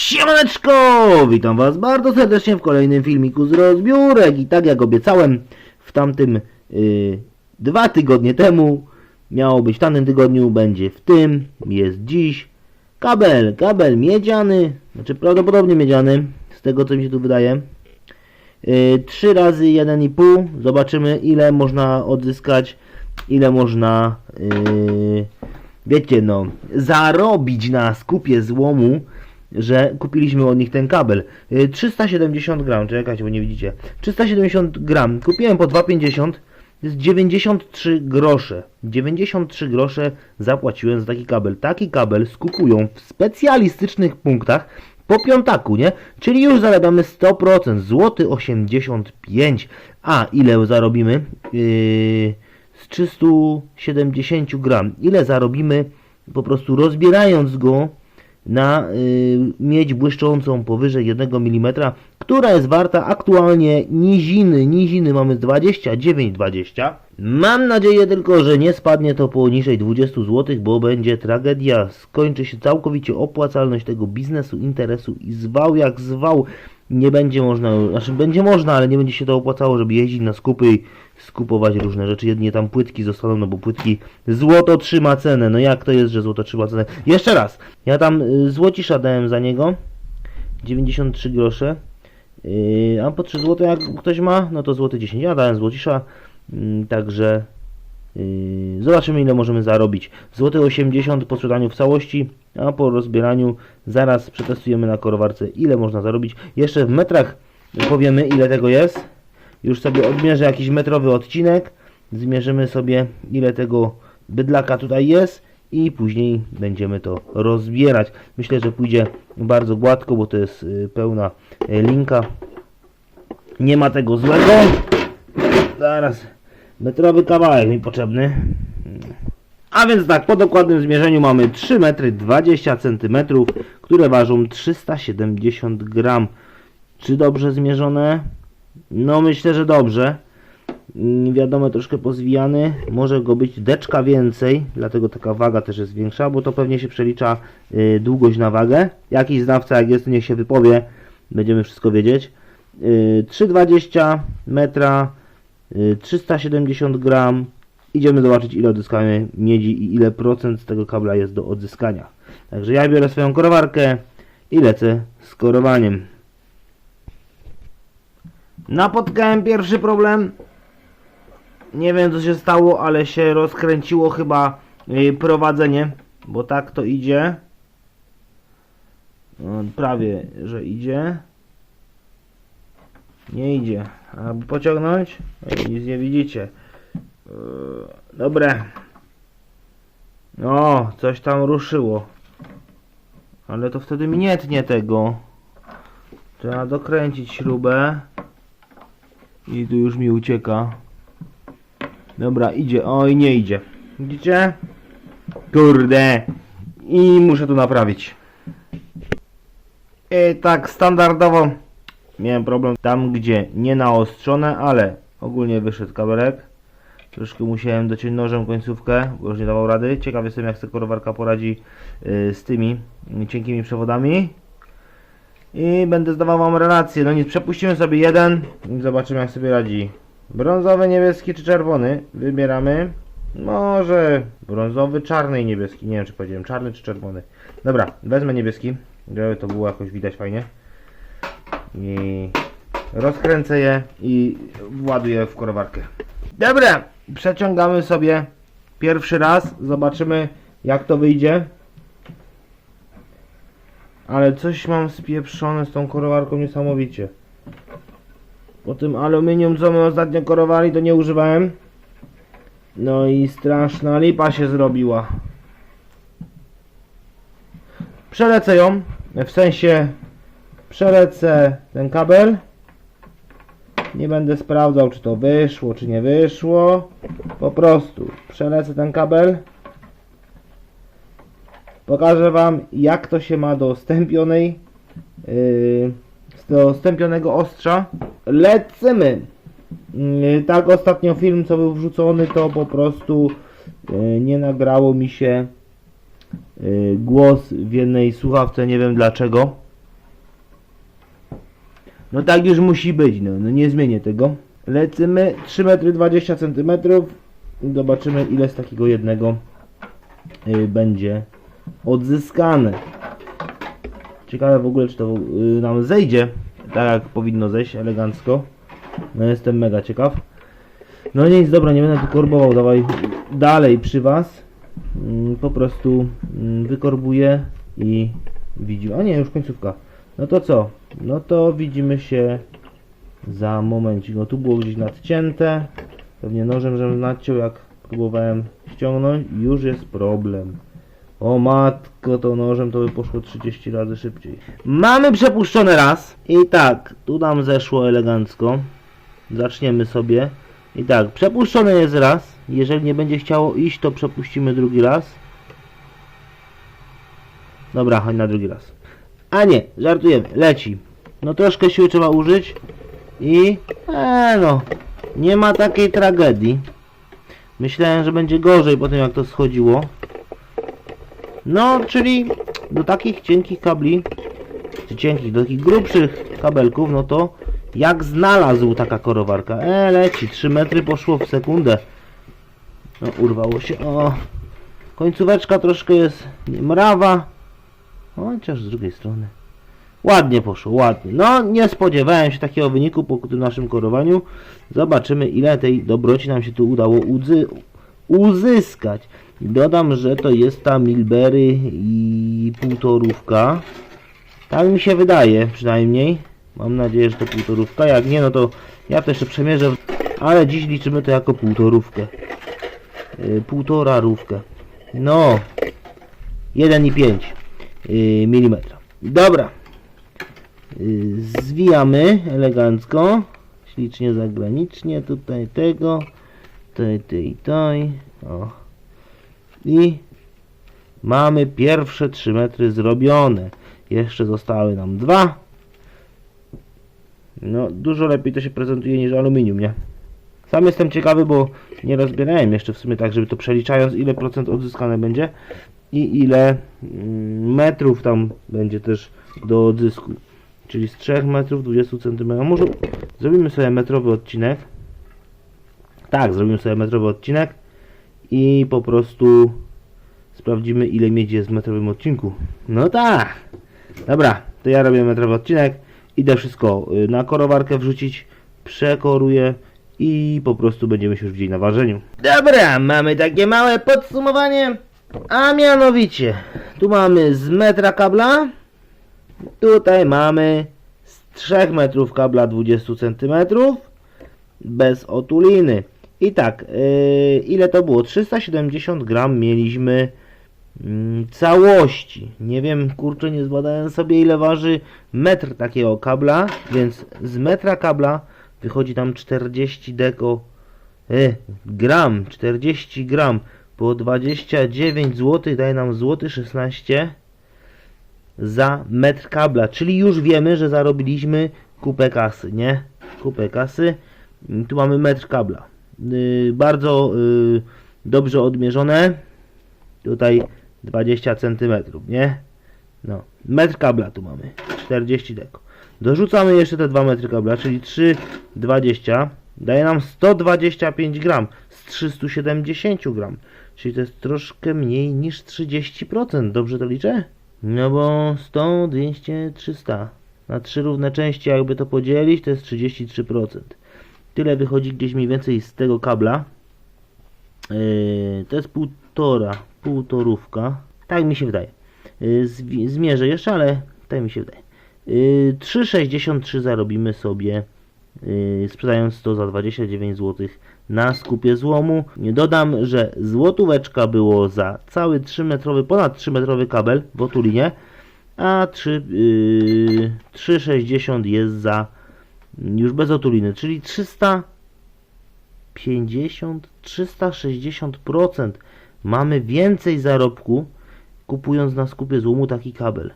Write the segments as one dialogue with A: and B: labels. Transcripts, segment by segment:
A: Siemaneczko! Witam Was bardzo serdecznie w kolejnym filmiku z rozbiórek i tak jak obiecałem w tamtym y, dwa tygodnie temu miało być w tamtym tygodniu, będzie w tym, jest dziś kabel, kabel miedziany, znaczy prawdopodobnie miedziany, z tego co mi się tu wydaje. Y, 3 razy 1,5 zobaczymy ile można odzyskać, ile można y, wiecie no, zarobić na skupie złomu, że kupiliśmy od nich ten kabel. Y, 370 gram, czekajcie, bo nie widzicie. 370 gram, kupiłem po 2,50, to jest 93 grosze. 93 grosze zapłaciłem za taki kabel. Taki kabel skupują w specjalistycznych punktach po piątaku, nie? Czyli już zarabiamy 100%, złoty 85. A ile zarobimy? Yy, z 370 gram. Ile zarobimy po prostu rozbierając go na y, miedź błyszczącą powyżej 1 mm, która jest warta aktualnie niziny. Niziny mamy 29,20. Mam nadzieję tylko, że nie spadnie to poniżej 20 zł, bo będzie tragedia. Skończy się całkowicie opłacalność tego biznesu, interesu i zwał jak zwał. Nie będzie można, znaczy będzie można, ale nie będzie się to opłacało, żeby jeździć na skupy i skupować różne rzeczy. Jedynie tam płytki zostaną, no bo płytki złoto trzyma cenę. No jak to jest, że złoto trzyma cenę? Jeszcze raz, ja tam y, złocisza dałem za niego 93 grosze. Yy, a po 3 zł jak ktoś ma, no to złoty 10. Ja dałem złocisza, mm, także zobaczymy ile możemy zarobić. Złoty 80 po sprzedaniu w całości, a po rozbieraniu zaraz przetestujemy na korowarce ile można zarobić. Jeszcze w metrach powiemy ile tego jest. Już sobie odmierzę jakiś metrowy odcinek. Zmierzymy sobie ile tego bydlaka tutaj jest i później będziemy to rozbierać. Myślę, że pójdzie bardzo gładko, bo to jest y, pełna y, linka. Nie ma tego złego. Zaraz metrowy kawałek mi potrzebny. A więc tak, po dokładnym zmierzeniu mamy 3 metry 20 cm, które ważą 370 gram. Czy dobrze zmierzone? No myślę, że dobrze. Mm, Wiadomo, troszkę pozwijany. Może go być deczka więcej, dlatego taka waga też jest większa, bo to pewnie się przelicza y, długość na wagę. Jakiś znawca, jak jest, niech się wypowie. Będziemy wszystko wiedzieć. Y, 3,20 metra, 370 gram. Idziemy zobaczyć, ile odzyskamy miedzi i ile procent z tego kabla jest do odzyskania. Także ja biorę swoją korowarkę i lecę z korowaniem. Napotkałem pierwszy problem. Nie wiem co się stało, ale się rozkręciło chyba yy, prowadzenie, bo tak to idzie. No, prawie, że idzie. Nie idzie. Aby pociągnąć? Ej, Nic nie widzicie. Yy, Dobre. O, coś tam ruszyło. Ale to wtedy mi nie tnie tego. Trzeba dokręcić śrubę. I tu już mi ucieka. Dobra, idzie. Oj, nie idzie. Widzicie? Kurde. I muszę to naprawić. I tak standardowo miałem problem tam, gdzie nie naostrzone, ale ogólnie wyszedł kabelek. Troszkę musiałem dociąć nożem końcówkę, bo już nie dawał rady. Ciekaw jestem, jak sobie korowarka poradzi y, z tymi cienkimi przewodami. I będę zdawał wam relację. No nic, przepuścimy sobie jeden i zobaczymy jak sobie radzi. Brązowy, niebieski czy czerwony? Wybieramy. Może brązowy, czarny i niebieski. Nie wiem czy powiedziałem czarny czy czerwony. Dobra, wezmę niebieski, żeby to było jakoś widać fajnie. I rozkręcę je i właduję w korowarkę. Dobra, przeciągamy sobie pierwszy raz. Zobaczymy jak to wyjdzie. Ale coś mam spieprzone z tą korowarką niesamowicie. Po tym aluminium, co my ostatnio korowali, to nie używałem. No i straszna lipa się zrobiła. Przelecę ją, w sensie przelecę ten kabel. Nie będę sprawdzał, czy to wyszło, czy nie wyszło. Po prostu przelecę ten kabel. Pokażę Wam, jak to się ma do stępionej, yy, do stępionego ostrza. Lecimy! Yy, tak, ostatnio film, co był wrzucony, to po prostu yy, nie nagrało mi się yy, głos w jednej słuchawce, nie wiem dlaczego. No tak już musi być, no, no nie zmienię tego. Lecimy 3 metry 20 cm. Zobaczymy ile z takiego jednego y, będzie odzyskane. Ciekawe w ogóle czy to y, nam zejdzie tak jak powinno zejść elegancko. No jestem mega ciekaw. No nic, dobra, nie będę tu korbował, dawaj dalej przy was. Mm, Po prostu mm, wykorbuję i widzimy. A nie, już końcówka. No to co? No to widzimy się za momencik. No tu było gdzieś nadcięte. Pewnie nożem, żebym nadciął, jak próbowałem ściągnąć. Już jest problem. O matko, to nożem to by poszło 30 razy szybciej. Mamy przepuszczony raz. I tak, tu nam zeszło elegancko. Zaczniemy sobie. I tak, przepuszczony jest raz. Jeżeli nie będzie chciało iść, to przepuścimy drugi raz. Dobra, chodź na drugi raz. A nie, żartujemy, leci. No troszkę siły trzeba użyć. I... E, no, nie ma takiej tragedii. Myślałem, że będzie gorzej po tym jak to schodziło. No, czyli do takich cienkich kabli, czy cienkich, do takich grubszych kabelków, no to jak znalazł taka korowarka. E, leci, 3 metry poszło w sekundę. No, urwało się, o. Końcóweczka troszkę jest mrawa. Chociaż z drugiej strony. Ładnie poszło, ładnie. No, nie spodziewałem się takiego wyniku po tym naszym korowaniu. Zobaczymy, ile tej dobroci nam się tu udało uzyskać. Dodam, że to jest ta Milbery i półtorówka. Tak mi się wydaje, przynajmniej. Mam nadzieję, że to półtorówka. Jak nie, no to ja to jeszcze przemierzę. Ale dziś liczymy to jako półtorówkę. Yy, półtorarówkę. No. 1,5 yy, mm. Dobra. Yy, zwijamy elegancko. Ślicznie zagranicznie. Tutaj tego. Tutaj, tutaj, tutaj. O. I mamy pierwsze 3 metry zrobione. Jeszcze zostały nam dwa. No, dużo lepiej to się prezentuje niż aluminium, nie? Sam jestem ciekawy, bo nie rozbierałem jeszcze w sumie tak, żeby to przeliczając, ile procent odzyskane będzie i ile mm, metrów tam będzie też do odzysku. Czyli z 3 metrów 20 cm. Może zrobimy sobie metrowy odcinek. Tak, zrobimy sobie metrowy odcinek i po prostu sprawdzimy ile miedzi jest w metrowym odcinku. No tak. Dobra, to ja robię metrowy odcinek. Idę wszystko y, na korowarkę wrzucić, przekoruję i po prostu będziemy się już widzieć na ważeniu. Dobra, mamy takie małe podsumowanie, a mianowicie tu mamy z metra kabla, tutaj mamy z 3 metrów kabla 20 cm bez otuliny. I tak, yy, ile to było? 370 gram mieliśmy mm, całości. Nie wiem, kurczę, nie zbadałem sobie ile waży metr takiego kabla, więc z metra kabla wychodzi tam 40 deko e, gram, 40 gram po 29 zł daje nam złoty 16 za metr kabla, czyli już wiemy, że zarobiliśmy kupę kasy, nie? Kupę kasy. Tu mamy metr kabla. Yy, bardzo yy, dobrze odmierzone. Tutaj 20 cm, nie? No, metr kabla tu mamy, 40 deko. Dorzucamy jeszcze te 2 metry kabla, czyli 3,20 daje nam 125 gram z 370 gram, czyli to jest troszkę mniej niż 30%, dobrze to liczę? No bo 100, 200, 300 na 3 równe części jakby to podzielić to jest 33%. Tyle wychodzi gdzieś mniej więcej z tego kabla. Yy, to jest półtora, półtorówka. Tak mi się wydaje. Yy, zmierzę jeszcze, ale tak mi się wydaje. Yy, 3,63 zarobimy sobie sprzedając to za 29 zł na skupie złomu. Dodam, że złotóweczka było za cały 3-metrowy, ponad 3-metrowy kabel w otulinie, a 3, yy, 3,60 jest za już bez otuliny, czyli 350, 360% mamy więcej zarobku kupując na skupie złomu taki kabel.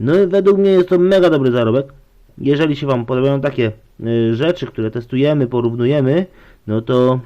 A: No i według mnie jest to mega dobry zarobek. Jeżeli się Wam podobają takie y, rzeczy, które testujemy, porównujemy, no to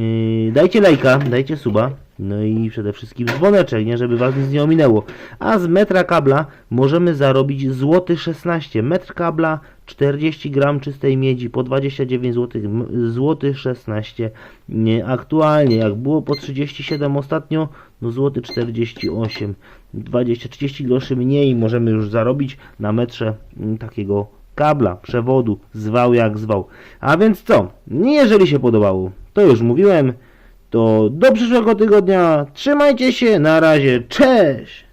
A: y, dajcie lajka, dajcie suba, No i przede wszystkim dzwoneczek, nie, żeby was nic nie ominęło. A z metra kabla możemy zarobić złoty 16. Metr kabla 40 gram czystej miedzi po 29 zł, złoty 16. Nie, aktualnie jak było po 37 ostatnio, no złoty 48. 20-30 groszy mniej możemy już zarobić na metrze mm, takiego kabla, przewodu, zwał jak zwał. A więc co? Jeżeli się podobało, to już mówiłem, to do przyszłego tygodnia. Trzymajcie się, na razie, cześć!